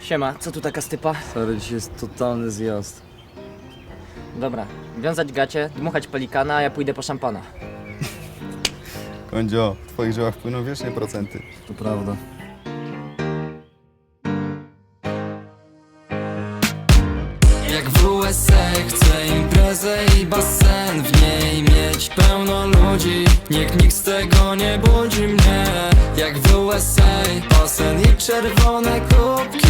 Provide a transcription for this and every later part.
Siema, co tu taka stypa? Sorry, dzisiaj jest totalny zjazd. Dobra, wiązać gacie, dmuchać pelikana, a ja pójdę po szampana. Kondzio, w twoich żyłach płyną wiecznie procenty. To prawda. Jak w USA chcę imprezę i basen W niej mieć pełno ludzi Niech nikt z tego nie budzi mnie Jak w USA basen i czerwone kubki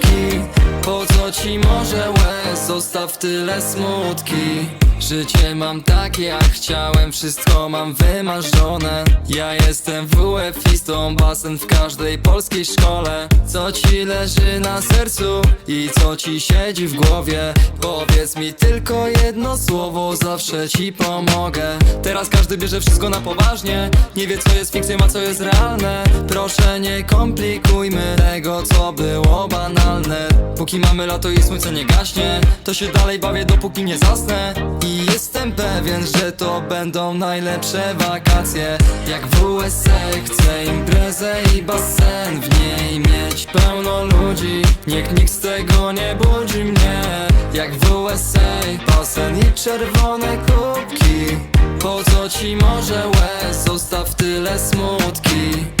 po co ci może łez, zostaw tyle smutki. Życie mam takie jak chciałem, wszystko mam wymarzone. Ja jestem WF-istą, basen w każdej polskiej szkole. Co ci leży na sercu i co ci siedzi w głowie? Powiedz mi tylko jedno słowo, zawsze ci pomogę. Teraz każdy bierze wszystko na poważnie. Nie wie co jest fikcją, a co jest realne. Proszę nie komplikujmy tego, co było banalne Póki mamy lato i słońce nie gaśnie. To się dalej bawię, dopóki nie zasnę. I jestem pewien, że to będą najlepsze wakacje. Jak w USA chcę imprezę i basen W niej mieć. Pełno ludzi Niech nikt z tego nie budzi mnie. Jak w USA basen i czerwone kubki. Po co ci może łez, zostaw tyle smutki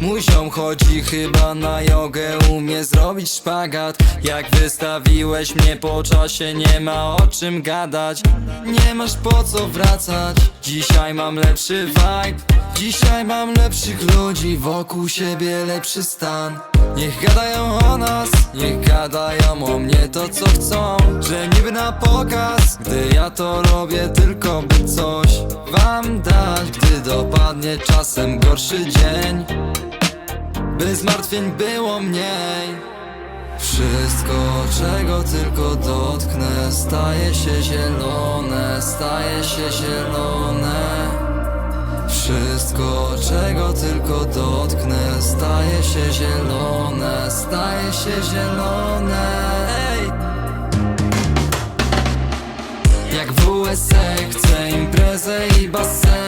Mój ziom chodzi chyba na jogę, umie zrobić szpagat. Jak wystawiłeś mnie po czasie, nie ma o czym gadać. Nie masz po co wracać, dzisiaj mam lepszy vibe. Dzisiaj mam lepszych ludzi, wokół siebie lepszy stan. Niech gadają o nas, niech gadają o mnie to co chcą. Że niby na pokaz, gdy ja to robię tylko by coś Wam dać, gdy czasem gorszy dzień. By zmartwień było mniej. Wszystko, czego tylko dotknę Staje się zielone, staje się zielone. Wszystko, czego tylko dotknę Staje się zielone, staje się zielone. Ej! Jak w USA chcę imprezę i basen